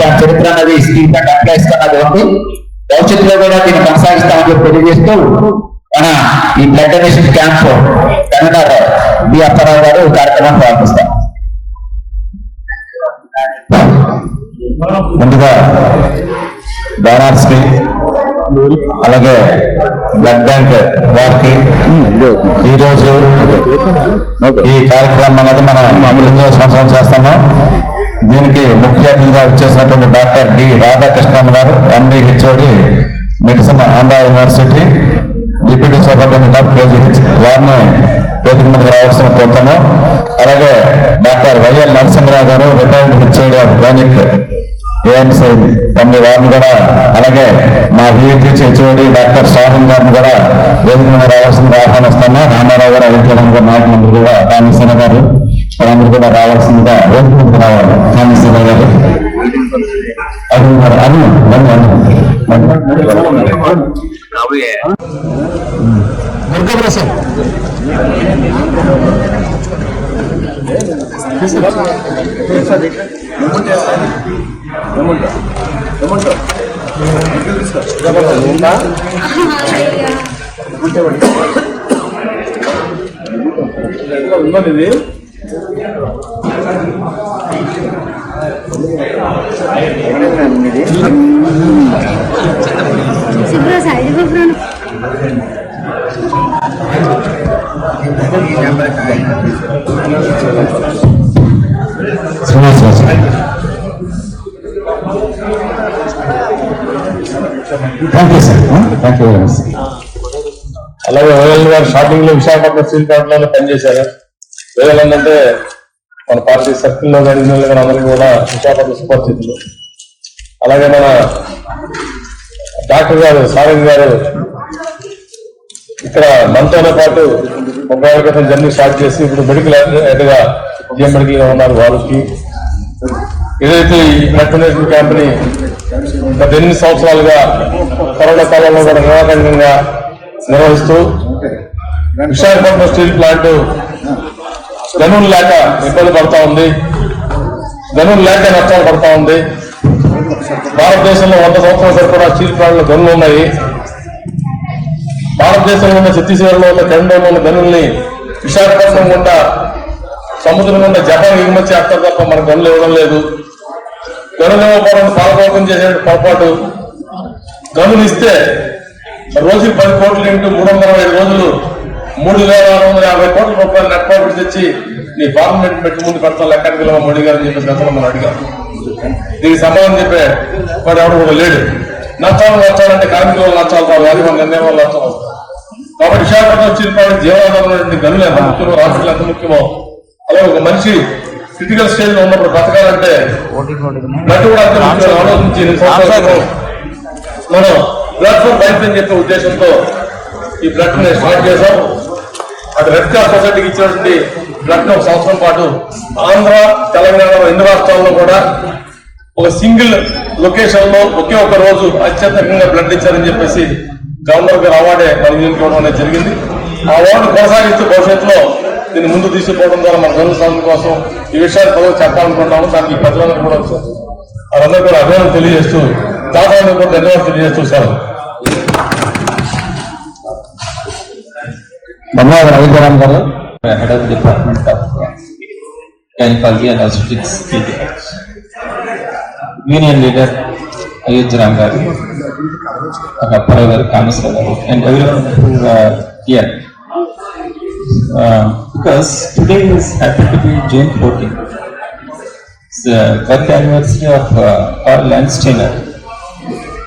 దాని చరిత్ర అనేది స్టీల్ ప్లాంట్ ఉంది భవిష్యత్తులో కూడా దీన్ని కొనసాగిస్తామని చెప్పి తెలియజేస్తూ మన ఈ blood donation camp convener B Apparao గారు కార్యక్రమం కార్యక్రమాన్ని ప్రారంభిస్తారు. ముందుగా డోనార్స్ అలాగే బ్లడ్ బ్యాంక్ వారికి ఈరోజు ఈ కార్యక్రమం అనేది మనం అమలు సంవత్సరం చేస్తున్నాం. దీనికి ముఖ్య అతిథిగా వచ్చేసినటువంటి డాక్టర్ డి రాధాకృష్ణన్ గారు M D H O D medicine Andhra university deputy superintendent of K G H వారిని వేదిక మీదకి రావాల్సిన కోరుతాను అలాగే డాక్టర్ వైఎల్ నరసింహరావు గారు retired H O D of gynaec A M C తొమ్మిది వారిని కూడా అలాగే మా విఎంపీసీ హెచ్ఓడి డాక్టర్ సాహన్ గారిని కూడా వేదిక మీద రావాల్సిన ఆహ్వానిస్తాను రామారావు గారు అధికారం గారు నాయకులందరూ కూడా రామేశ్వర గారు వాళ్ళందరూ కూడా రావాల్సిందిగా వేదిక రావాలి. రామేశ్వర గారు అది అది. శుభ్ర సైడ్ శుభ్ర thank you sir thank you very much అలాగే ఓఎల్ గారు స్టార్టింగ్లో విశాఖపట్నం స్టీల్ ప్లాంట్ పనిచేశారు. ఓఎల్ అంటే మన పార్టీ సర్కిల్లో కానీ అందరికీ కూడా విశాఖపట్నం సుపరిచితులు. అలాగే మన డాక్టర్ గారు సారంగ్ గారు ఇక్కడ మనతోనే పాటు ముప్పై క్రితం జర్నీ స్టార్ట్ చేసి ఇప్పుడు మెడికల్ హెడ్ జిఎం మెడికల్గా ఉన్నారు వారికి. ఏదైతే ఈ బ్లడ్ క్యాంప్ని క్యాంప్ గత ఎనిమిది సంవత్సరాలుగా కరోనా కాలంలో కూడా నిరాటంకంగా నిర్వహిస్తూ విశాఖపట్నం స్టీల్ ప్లాంట్ గనులు లేక ఇబ్బంది పడతా ఉంది. గనులు లేక నష్టాలు పడతా ఉంది. భారతదేశంలో వంద సంవత్సరాల సరిపడా స్టీల్ ప్లాంట్లు గనులు ఉన్నాయి. భారతదేశంలో ఉన్న ఛత్తీస్గఢ్లో ఉన్న కేంద్రంలో ఉన్న గనుల్ని విశాఖపట్నం గుండా సముద్రం గుండా జపాన్ ఎగుమతి చేస్తారు తప్ప మనకు గనులు ఇవ్వడం లేదు. గనులు ఇవ్వకపోవడం పాలకోపం చేసే పొరపాటు. గనులు ఇస్తే రోజుకి పది కోట్లు ఇంటూ మూడు వందల ఐదు రోజులు మూడు వేల ఆరు వందల యాభై కోట్ల రూపాయలు నెట్ ప్రాఫిట్ తెచ్చి నీ పార్లమెంట్ పెట్టి ముందు పెడతాం లెక్కడికి వెళ్ళాం మోడీ గారు చెప్పేసి గతంలో మనం అడిగాం దీనికి సమాధానం చెప్పే వాడు ఎవడు కూడా లేడు. నష్టాలు నష్టాలంటే కార్మికుల వల్ల నష్టాలు రావు అది మన నిర్ణయం వల్ల నష్టాలు వస్తాయి. కాబట్టి విశాఖపట్నం చిరుపాటి జీవనాధారం ఉన్నటువంటి గనులు ఎంత ముఖ్యమో రాష్ట్రాలు ఎంత ముఖ్యమో అలాగే ఒక మనిషి క్రిటికల్ స్టేజ్లో ఉన్నప్పుడు బతకాలంటే బ్లడ్ కూడా అంత ఆలోచించి మనం లైఫ్ అని చెప్పే ఉద్దేశంతో ఈ బ్లడ్ స్టార్ట్ చేశాం. అటు రెడ్ క్రాస్ సొసైటీకి ఇచ్చినటువంటి బ్లడ్ ఒక సంవత్సరం పాటు ఆంధ్ర తెలంగాణ రెండు రాష్ట్రాల్లో కూడా ఒక సింగిల్ లొకేషన్లో ఒకే ఒక రోజు అత్యధికంగా బ్లడ్ ఇచ్చారని చెప్పేసి గవర్నర్ గారు అవార్డే పరిగణించుకోవడం అనేది జరిగింది. ఆ అవార్డు కొనసాగిస్తూ భవిష్యత్తులో దీన్ని ముందు తీసుకుపోవడం ద్వారా మన గనుల సాధన కోసం ఈ విషయాన్ని ప్రజలు చెప్పాలనుకుంటున్నాము. దానికి ఈ ప్రజలందరూ కూడా వచ్చారు వాళ్ళందరూ కూడా అభినందన తెలియజేస్తూ దాదాపు కూడా ధన్యవాదాలు తెలియజేస్తూ sir. Manmohan Ravindaram garu, head of the Department of Gynecology and Obstetrics, CDH. Union leader Ayodhya Ram garu, Appara and everyone who are here. Uh, because today is happened to be June 14, It's the birth anniversary of uh, Carl Landsteiner,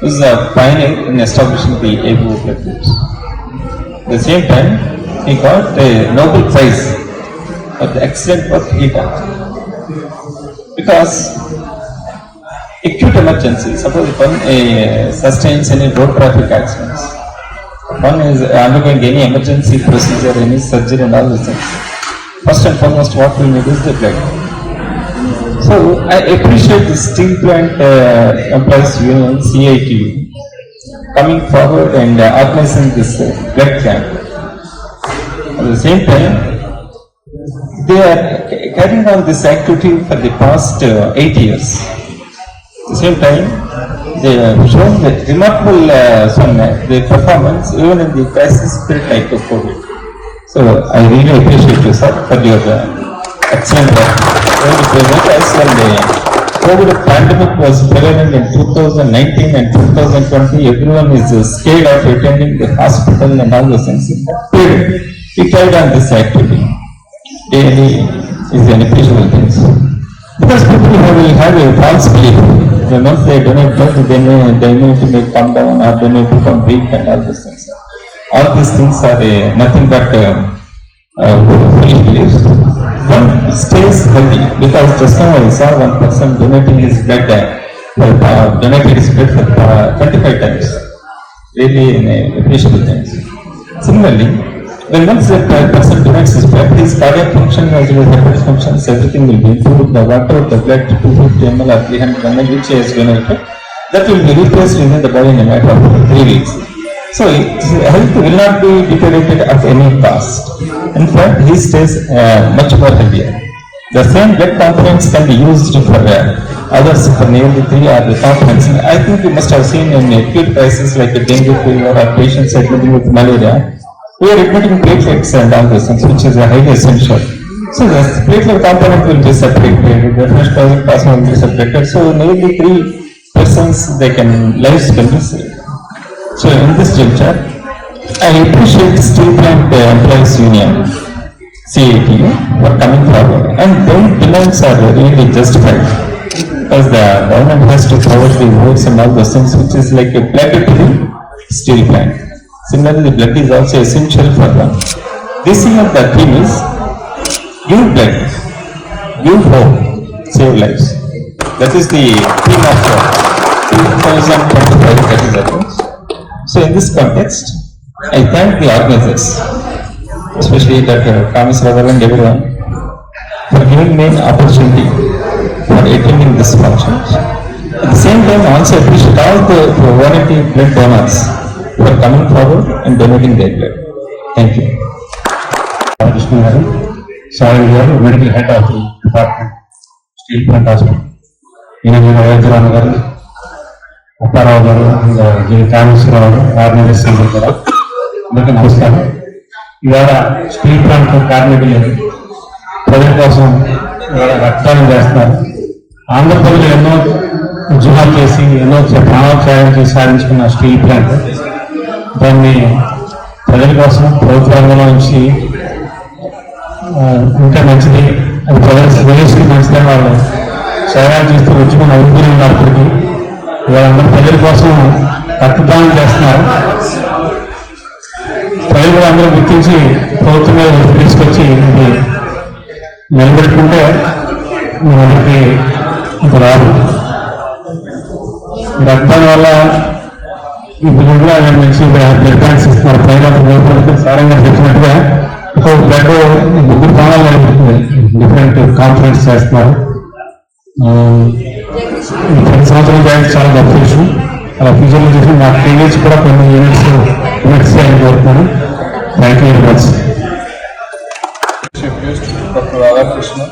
who is a uh, pioneer in establishing the ABO platforms. At the same time, he got a Nobel Prize for the excellent work he done. Because acute emergency, suppose one sustains any road traffic accidents, one is undergoing any emergency procedure, any surgery and all these things. First and foremost, what we need is the blood. So I appreciate the steel plant uh, employees union, CITU, coming forward and uh, organizing this uh, blood camp. At the same time, they are carrying on this activity for the past uh, eight years. At the same time, they have shown the remarkable uh, some, uh, the performance even in the crisis period like of COVID. So I really appreciate you, sir, for your uh, excellent work. Us when the COVID pandemic was prevalent in 2019 and 2020, everyone is uh, scared of attending the hospital and all those things. In period, we carried on this activity. Daily is an appreciable thing. Because people who will have a false belief, once they donate blood, they may, they may to may come down or they may become weak and all these things. All these things are uh, nothing but uh, uh, beliefs. One stays healthy because just now I saw one person donating his blood, uh, for, uh, donated his blood for uh, twenty-five times. Really uh, appreciable things. Similarly, when once a person donates his blood, his cardiac function as well as functions, everything will be improved. The water, the blood, two fifty ml or three hundred ml, which he has that will be replaced within the body in a matter of three weeks. So health will not be deteriorated at any cost. In fact, he stays uh, much more healthier. The same blood components can be used for uh, others for nearly three or the components. I think you must have seen in acute crisis like dengue fever or patients admitting with malaria, we are admitting platelets and all those things, which is a highly essential. So the platelet component will be separated, the fresh plasma plasma will be separated, so nearly three persons, they can, lives can be saved. So in this juncture, I appreciate Steel Plant uh, Employees Union, CATU, for coming forward and their demands are really justified. Because the government has to cover the votes and all those things, which is like a the steel plant. Similarly, the blood is also essential for them. This year the theme is give blood, give hope, save lives. That is the theme of uh, 2025 that is. So in this context, I thank the organizers, especially Dr. Thomas Raval and everyone, for giving me an opportunity for attending this function. At the same time, I also appreciate all the volunteer blood donors for coming forward and donating their blood thank you Krishna గారు సాయి గారు medical head of the department steel plant hospital ఈయన మీద వైద్యరామ గారు అప్పారావు గారు ఇంకా G Kameswara Rao గారు organiser centre గారు అందరికీ నమస్కారం ఇవాళ స్టీల్ ప్లాంట్ కార్మికులు ప్రజల కోసం ఇవాళ రక్తాన్ని చేస్తున్నారు. ఆంధ్రప్రదేశ్ ఎన్నో ఉద్యమాలు చేసి ఎన్నో ప్రాణోత్సాహం చేసి సాధించుకున్న స్టీల్ ప్లాంట్. దాన్ని ప్రజల కోసం ప్రభుత్వ రంగంలో నుంచి ఇంకా మంచిది అది ప్రజల శ్రేయస్కి మంచిదని వాళ్ళు సేవలు చేస్తూ ఉద్యమం అభివృద్ధి ఉన్నప్పటికీ వాళ్ళందరూ ప్రజల కోసం రక్తదానం చేస్తున్నారు. ప్రజలు అందరూ గుర్తించి ప్రభుత్వం మీద తీసుకొచ్చి ఇది నిలబెట్టుకుంటే మనకి ఇది రాదు. రక్తం వల్ల ఇప్పుడు కూడా నుంచి బ్లడ్ బ్యాంక్స్ ఇస్తున్నారు పైన సారంగా చెప్పినట్టుగా ఒక బ్లడ్ ముగ్గురు ప్రాణాలు డిఫరెంట్ కాన్ఫరెన్స్ చేస్తున్నారు ప్రతి సంవత్సరం బ్యాంక్ చాలా గొప్ప విషయం అలా ఫ్యూచర్లో చూసి మా టీవీస్ కూడా కొన్ని యూనిట్స్ యూనిట్స్ చేయాలని కోరుతున్నాను thank you very much doctor Guest, Dr. Radhakrishnan,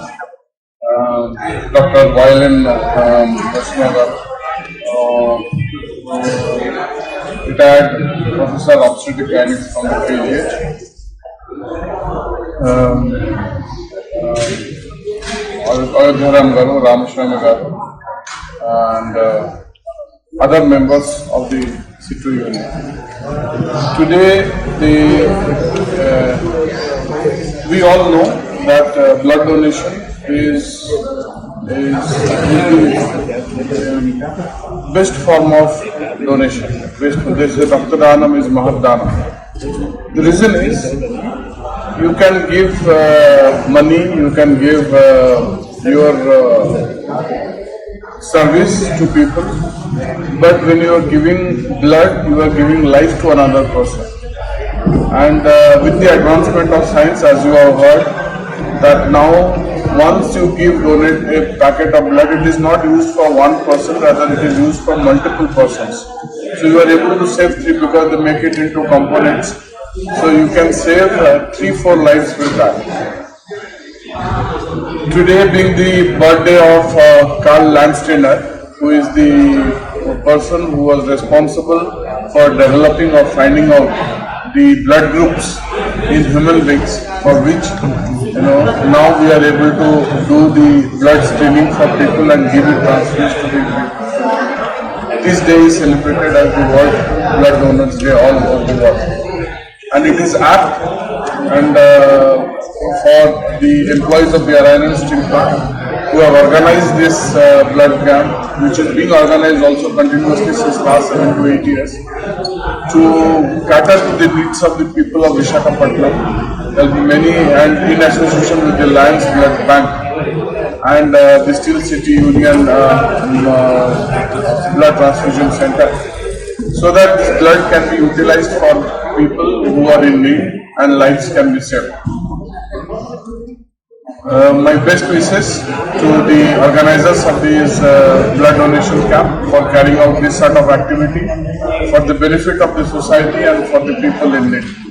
um, Dr. Retired Professor of Obstetric Gynec from the PGH, um, uh, Ayodhyaram Garu, Ramaswamy Garu, and uh, other members of the Situ Union. Today, the uh, we all know that uh, blood donation is is best form of donation. Best, they say Raktadanam is. The reason is you can give uh, money, you can give uh, your uh, service to people, but when you are giving blood, you are giving life to another person. And uh, with the advancement of science, as you have heard, that now once you give donate a packet of blood, it is not used for one person, rather it is used for multiple persons. So you are able to save three because they make it into components. So you can save uh, three, four lives with that. Today being the birthday of uh, Karl Landsteiner, who is the person who was responsible for developing or finding out the blood groups in human beings for which you know now we are able to do the blood screening for people and give it to the people. This day is celebrated as the World Blood Donors Day all over the world. And it is apt and uh, for the employees of the Orion Steel Plant who have organized this uh, blood camp, which is being organized also continuously since last seven to eight years, to cater to the needs of the people of Vishakhapatnam. There will be many, and in association with the Lions Blood Bank and uh, the Steel City Union uh, um, uh, Blood Transfusion Center, so that this blood can be utilized for people who are in need and lives can be saved. Uh, my best wishes to the organizers of this uh, blood donation camp for carrying out this sort of activity for the benefit of the society and for the people in need.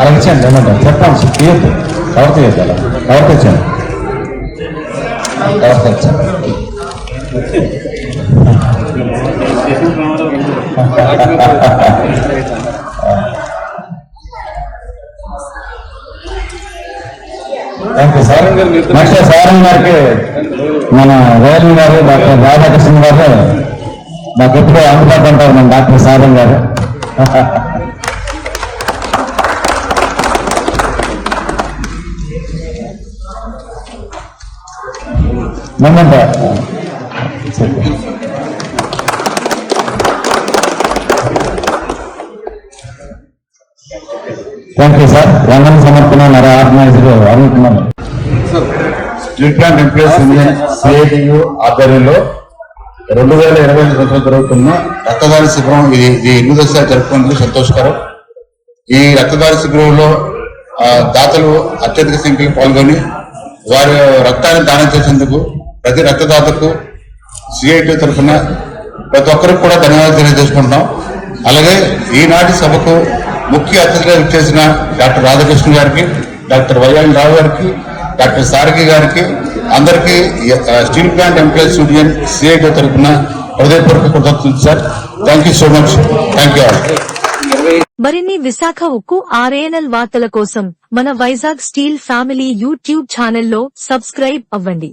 అలా ఇచ్చాను ఏమంటారు చెప్పండి తీయద్దు. Cover తీయద్దు? అలా cover తెచ్చాను cover తెచ్చాను sir. గారికి మన వేలు గారు డాక్టర్ రాధాకృష్ణ గారు నాకు ఎప్పుడూ అందుబాటు ఉంటారు మన డాక్టర్ సారం గారు. మొమెంట్ థ్యాంక్ యూ సార్ రంగం సమర్పణ నర organiser Arun Kumar steel plant employees union C I T U ఆధ్వర్యంలో రెండు వేల ఇరవై ఐదు సంవత్సరం జరుగుతున్న రక్తదాన శిబిరం ఇది ఇది ఎనిమిదోసారి జరుపుకున్నందుకు సంతోషకరం. ఈ రక్తదాన శిబిరంలో దాతలు అత్యధిక సంఖ్యలో పాల్గొని వారి రక్తాన్ని దానం చేసేందుకు ప్రతి రక్తదాతకు సిఐటి తరఫున ప్రతి ఒక్కరికి కూడా ధన్యవాదాలు తెలియజేసుకుంటున్నాం. అలాగే ఈనాటి సభకు ముఖ్య అతిథిగా చేసిన డాక్టర్ రాధాకృష్ణ గారికి డాక్టర్ వైఎన్ రావు గారికి డాక్టర్ సారకి గారికి అందరికీ steel plant employees union C I T తరఫున హృదయపూర్వక కృతజ్ఞతలు sir. Thank you so much thank you మరిన్ని విశాఖ ఉక్కు ఆర్ఏఎన్ఎల్ వార్తల కోసం మన వైజాగ్ స్టీల్ ఫ్యామిలీ యూట్యూబ్ ఛానల్లో సబ్స్క్రైబ్ అవ్వండి.